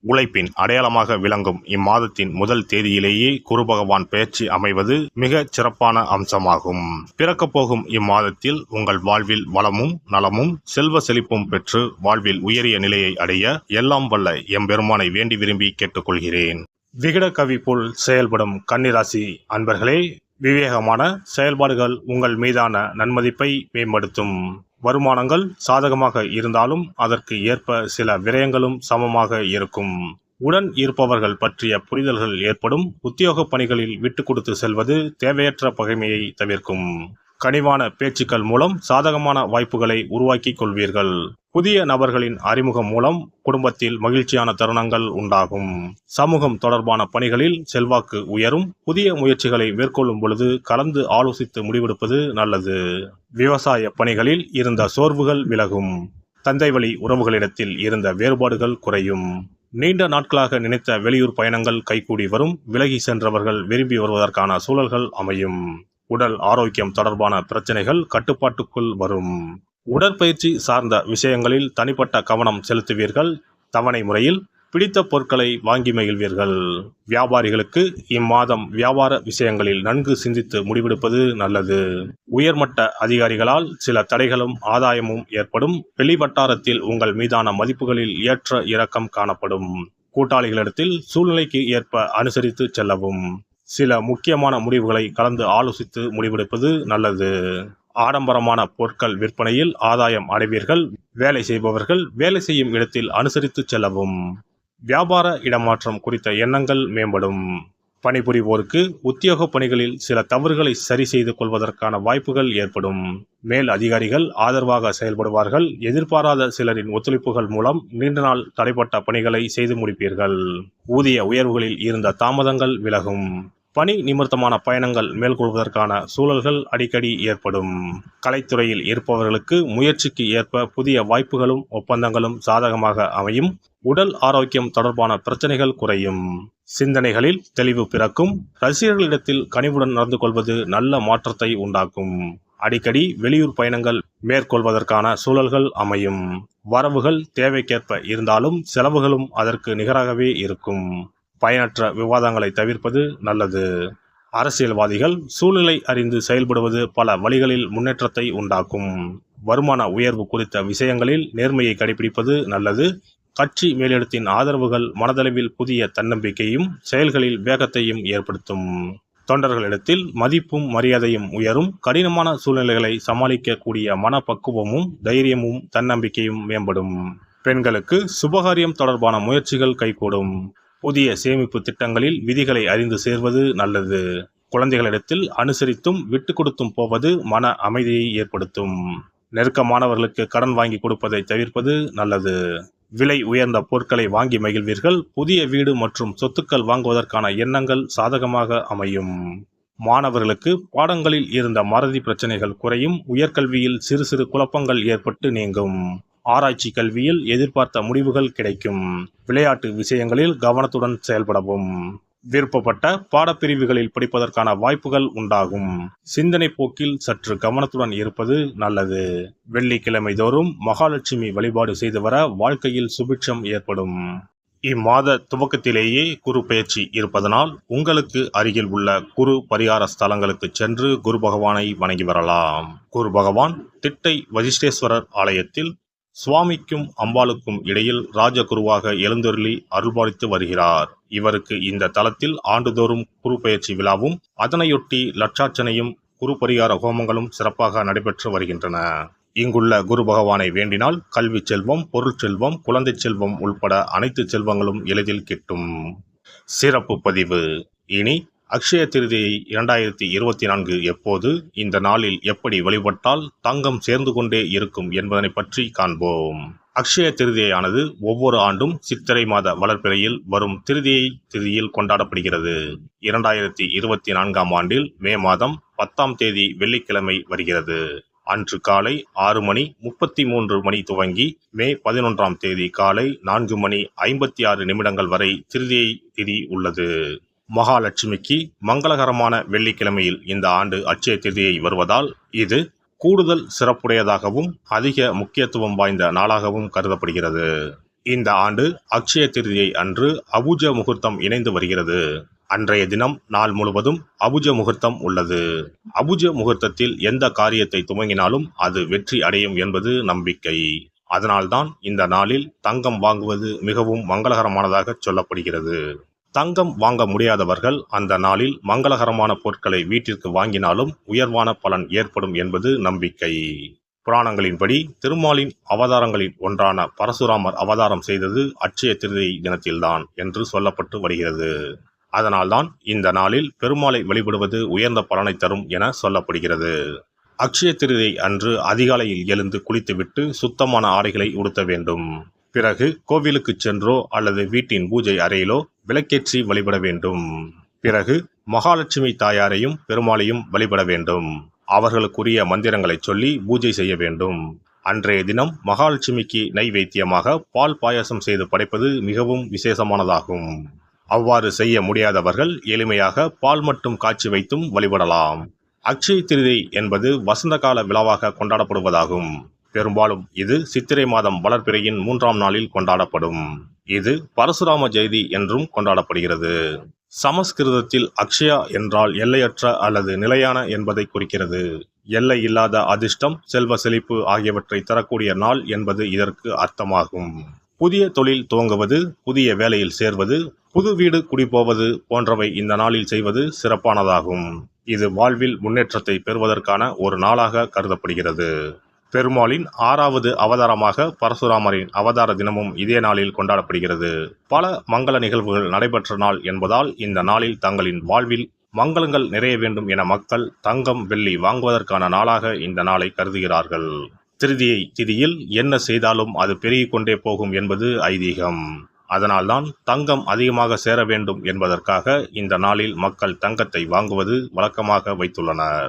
உழைப்பின் அடையாளமாக விளங்கும் இம்மாதத்தின் முதல் தேதியிலேயே குரு பகவான் பெயர்ச்சி அமைவது மிக சிறப்பான அம்சமாகும். பிறக்கப் போகும் இம்மாதத்தில் உங்கள் வாழ்வில் வளமும் நலமும் செல்வ செழிப்பும் பெற்று வாழ்வில் உயரிய நிலையை அடைய எல்லாம் வல்ல எம்பெருமானை வேண்டி விரும்பி கேட்டுக்கொள்கிறேன். விகட கவி போல் செயல்படும் கன்னிராசி அன்பர்களே விவேகமான செயல்பாடுகள் உங்கள் மீதான நன்மதிப்பை மேம்படுத்தும். வருமானங்கள் சாதகமாக இருந்தாலும் அதற்கு ஏற்ப சில விரயங்களும் சமமாக இருக்கும். உடன் இருப்பவர்கள் பற்றிய புரிதல்கள் ஏற்படும். உத்தியோக பணிகளில் விட்டு கொடுத்து செல்வது தேவையற்ற பகைமையை தவிர்க்கும். கனிவான பேச்சுக்கள் மூலம் சாதகமான வாய்ப்புகளை உருவாக்கிக் கொள்வீர்கள். புதிய நபர்களின் அறிமுகம் மூலம் குடும்பத்தில் மகிழ்ச்சியான தருணங்கள் உண்டாகும். சமூகம் தொடர்பான பணிகளில் செல்வாக்கு உயரும். புதிய முயற்சிகளை மேற்கொள்ளும் பொழுது கலந்து ஆலோசித்து முடிவெடுப்பது நல்லது. விவசாய பணிகளில் இருந்த சோர்வுகள் விலகும். தந்தை வழி உறவுகளிடத்தில் இருந்த வேறுபாடுகள் குறையும். நீண்ட நாட்களாக நினைத்த வெளியூர் பயணங்கள் கைகூடி வரும். விலகி சென்றவர்கள் விரும்பி வருவதற்கான சூழல்கள் அமையும். உடல் ஆரோக்கியம் தொடர்பான பிரச்சனைகள் கட்டுப்பாட்டுக்குள் வரும். உடற்பயிற்சி சார்ந்த விஷயங்களில் தனிப்பட்ட கவனம் செலுத்துவீர்கள். தவணை முறையில் பிடித்த பொருட்களை வாங்கி மகிழ்வீர்கள். வியாபாரிகளுக்கு இம்மாதம் வியாபார விஷயங்களில் நன்கு சிந்தித்து முடிவெடுப்பது நல்லது. உயர்மட்ட அதிகாரிகளால் சில தடைகளும் ஆதாயமும் ஏற்படும். வெளிவட்டாரத்தில் உங்கள் மீதான மதிப்புகளில் ஏற்ற இறக்கம் காணப்படும். கூட்டாளிகளிடத்தில் சூழ்நிலைக்கு ஏற்ப அனுசரித்து செல்லவும். சில முக்கியமான முடிவுகளை கலந்து ஆலோசித்து முடிவெடுப்பது நல்லது. ஆடம்பரமான பொருட்கள் விற்பனையில் ஆதாயம் அடைவீர்கள். வேலை செய்பவர்கள் வேலை செய்யும் இடத்தில் அனுசரித்து செல்லவும். வியாபார இடமாற்றம் குறித்த எண்ணங்கள் மேம்படும். பணிபுரிவோருக்கு உத்தியோக பணிகளில் சில தவறுகளை சரி செய்து கொள்வதற்கான வாய்ப்புகள் ஏற்படும். மேல் அதிகாரிகள் ஆதரவாக செயல்படுவார்கள். எதிர்பாராத சிலரின் ஒத்துழைப்புகள் மூலம் நீண்ட நாள் தடைப்பட்ட பணிகளை செய்து முடிப்பீர்கள். ஊதிய உயர்வுகளில் இருந்த தாமதங்கள் விலகும். பணி நிமித்தமான பயணங்கள் மேற்கொள்வதற்கான சூழல்கள் அடிக்கடி ஏற்படும். கலைத்துறையில் இருப்பவர்களுக்கு முயற்சிக்கு ஏற்ப புதிய வாய்ப்புகளும் ஒப்பந்தங்களும் சாதகமாக அமையும். உடல் ஆரோக்கியம் தொடர்பான பிரச்சனைகள் குறையும். சிந்தனைகளில் தெளிவு பிறக்கும். ரசிகர்களிடத்தில் கனிவுடன் நடந்து கொள்வது நல்ல மாற்றத்தை உண்டாக்கும். அடிக்கடி வெளியூர் பயணங்கள் மேற்கொள்வதற்கான சூழல்கள் அமையும். வரவுகள் தேவைக்கேற்ப இருந்தாலும் செலவுகளும் அதற்கு நிகராகவே இருக்கும். பயனற்ற விவாதங்களை தவிர்ப்பது நல்லது. அரசியல்வாதிகள் சூழ்நிலை அறிந்து செயல்படுவது பல வழிகளில் முன்னேற்றத்தை உண்டாக்கும். வருமான உயர்வு குறித்த விஷயங்களில் நேர்மையை கடைபிடிப்பது நல்லது. கட்சி மேலிடத்தின் ஆதரவுகள் மனதளவில் புதிய தன்னம்பிக்கையும் செயல்களில் வேகத்தையும் ஏற்படுத்தும். தொண்டர்களிடத்தில் மதிப்பும் மரியாதையும் உயரும். கடினமான சூழ்நிலைகளை சமாளிக்கக்கூடிய மனப்பக்குவமும் தைரியமும் தன்னம்பிக்கையும் மேம்படும். பெண்களுக்கு சுபகாரியம் தொடர்பான முயற்சிகள் கைகூடும். புதிய சேமிப்பு திட்டங்களில் விதிகளை அறிந்து சேர்வது நல்லது. குழந்தைகளிடத்தில் அனுசரித்தும் விட்டு கொடுத்தும் போவது மன அமைதியை ஏற்படுத்தும். நெருக்கமானவர்களுக்கு கடன் வாங்கி கொடுப்பதை தவிர்ப்பது நல்லது. விலை உயர்ந்த பொருட்களை வாங்கி மகிழ்வீர்கள். புதிய வீடு மற்றும் சொத்துக்கள் வாங்குவதற்கான எண்ணங்கள் சாதகமாக அமையும். மாணவர்களுக்கு பாடங்களில் இருந்த மறதி பிரச்சனைகள் குறையும். உயர்கல்வியில் சிறு சிறு குழப்பங்கள் ஏற்பட்டு நீங்கும். ஆராய்ச்சி கல்வியில் எதிர்பார்த்த முடிவுகள் கிடைக்கும். விளையாட்டு விஷயங்களில் கவனத்துடன் செயல்படவும். விருப்பப்பட்ட பாடப்பிரிவுகளில் படிப்பதற்கான வாய்ப்புகள் உண்டாகும். சிந்தனை போக்கில் சற்று கவனத்துடன் இருப்பது நல்லது. வெள்ளிக்கிழமை தோறும் மகாலட்சுமி வழிபாடு செய்து வர வாழ்க்கையில் சுபிட்சம் ஏற்படும். இம்மாத துவக்கத்திலேயே குரு பெயர்ச்சி இருப்பதனால் உங்களுக்கு அருகில் உள்ள குரு பரிகார ஸ்தலங்களுக்கு சென்று குரு பகவானை வணங்கி வரலாம். குரு பகவான் திட்டை வசிஷ்டேஸ்வரர் ஆலயத்தில் சுவாமிக்கும் அம்பாளுக்கும் இடையில் ராஜகுருவாக எழுந்தருளி அருள்பாலித்து வருகிறார். இவருக்கு இந்த தலத்தில் ஆண்டுதோறும் குரு பயிற்சி விழாவும் அதனையொட்டி லட்சார்ச்சனையும் குரு பரிகார ஹோமங்களும் சிறப்பாக நடைபெற்று வருகின்றன. இங்குள்ள குரு பகவானை வேண்டினால் கல்வி செல்வம் பொருள் செல்வம் குழந்தை செல்வம் உள்பட அனைத்து செல்வங்களும் எளிதில் கிட்டும். சிறப்பு பதிவு. இனி அக்ஷய திருதியை இரண்டாயிரத்தி இருபத்தி நான்கு எப்போது இந்த நாளில் எப்படி வழிபட்டால் தங்கம் சேர்ந்து கொண்டே இருக்கும் என்பதனை பற்றி காண்போம். அக்ஷய திருதியானது ஒவ்வொரு ஆண்டும் சித்திரை மாத வளர்ப்பிறையில் வரும் திருதியை திதியில் கொண்டாடப்படுகிறது. இரண்டாயிரத்தி இருபத்தி நான்காம் ஆண்டில் மே மாதம் பத்தாம் தேதி வெள்ளிக்கிழமை வருகிறது. அன்று காலை ஆறு மணி முப்பத்தி மூன்று மணி துவங்கி மே பதினொன்றாம் தேதி காலை நான்கு மணி ஐம்பத்தி ஆறு நிமிடங்கள் வரை திருதியை திதி உள்ளது. மகாலட்சுமிக்கு மங்களகரமான வெள்ளிக்கிழமையில் இந்த ஆண்டு அட்சய திதியை வருவதால் இது கூடுதல் சிறப்புடையதாகவும் அதிக முக்கியத்துவம் வாய்ந்த நாளாகவும் கருதப்படுகிறது. இந்த ஆண்டு அக்ஷய திருதியை அன்று அபுஜ முகூர்த்தம் இணைந்து வருகிறது. அன்றைய தினம் நாள் முழுவதும் அபுஜ முகூர்த்தம் உள்ளது. அபுஜ முகூர்த்தத்தில் எந்த காரியத்தை துவங்கினாலும் அது வெற்றி அடையும் என்பது நம்பிக்கை. அதனால்தான் இந்த நாளில் தங்கம் வாங்குவது மிகவும் மங்களகரமானதாக சொல்லப்படுகிறது. தங்கம் வாங்க முடியாதவர்கள் அந்த நாளில் மங்களகரமான பொருட்களை வீட்டிற்கு வாங்கினாலும் உயர்வான பலன் ஏற்படும் என்பது நம்பிக்கை. புராணங்களின்படி திருமாலின் அவதாரங்களில் ஒன்றான பரசுராமர் அவதாரம் செய்தது அட்சய திருதி தினத்தில்தான் என்று சொல்லப்பட்டு வருகிறது. அதனால்தான் இந்த நாளில் பெருமாளை வழிபடுவது உயர்ந்த பலனை தரும் என சொல்லப்படுகிறது. அக்ஷய திருதை அன்று அதிகாலையில் எழுந்து குளித்துவிட்டு சுத்தமான ஆடைகளை உடுத்த வேண்டும். பிறகு கோவிலுக்கு சென்றோ அல்லது வீட்டின் பூஜை அறையிலோ விளக்கேற்றி வழிபட வேண்டும். பிறகு மகாலட்சுமி தாயாரையும் பெருமாளையும் வழிபட வேண்டும். அவர்களுக்குரிய மந்திரங்களை சொல்லி பூஜை செய்ய வேண்டும். அன்றைய தினம் மகாலட்சுமிக்கு நைவேத்தியமாக பால் பாயாசம் செய்து படைப்பது மிகவும் விசேஷமானதாகும். அவ்வாறு செய்ய முடியாதவர்கள் எளிமையாக பால் மட்டும் காய்ச்சி வைத்தும் வழிபடலாம். அக்ஷய திருதி என்பது வசந்த கால விழாவாக கொண்டாடப்படுவதாகும். பெரும்பாலும் இது சித்திரை மாதம் வளர்பிறையின் மூன்றாம் நாளில் கொண்டாடப்படும். இது பரசுராம ஜெயதி என்றும் கொண்டாடப்படுகிறது. சமஸ்கிருதத்தில் அக்ஷயா என்றால் எல்லையற்ற அல்லது நிலையான என்பதை குறிக்கிறது. எல்லை இல்லாத அதிர்ஷ்டம் செல்வ செழிப்பு ஆகியவற்றை தரக்கூடிய நாள் என்பது இதற்கு அர்த்தமாகும். புதிய தொழில் துவங்குவது புதிய வேலையில் சேர்வது புது வீடு குடிபோவது போன்றவை இந்த நாளில் செய்வது சிறப்பானதாகும். இது வாழ்வில் முன்னேற்றத்தை பெறுவதற்கான ஒரு நாளாக கருதப்படுகிறது. பெருமாளின் ஆறாவது அவதாரமாக பரசுராமரின் அவதார தினமும் இதே நாளில் கொண்டாடப்படுகிறது. பல மங்கள நிகழ்வுகள் நடைபெற்ற நாள் என்பதால் இந்த நாளில் தங்களின் வாழ்வில் மங்களங்கள் நிறைய வேண்டும் என மக்கள் தங்கம் வெள்ளி வாங்குவதற்கான நாளாக இந்த நாளை கருதுகிறார்கள். திருதியை திதியில் என்ன செய்தாலும் அது பெருகிக் கொண்டே போகும் என்பது ஐதீகம். அதனால்தான் தங்கம் அதிகமாக சேர வேண்டும் என்பதற்காக இந்த நாளில் மக்கள் தங்கத்தை வாங்குவது வழக்கமாக வைத்துள்ளனர்.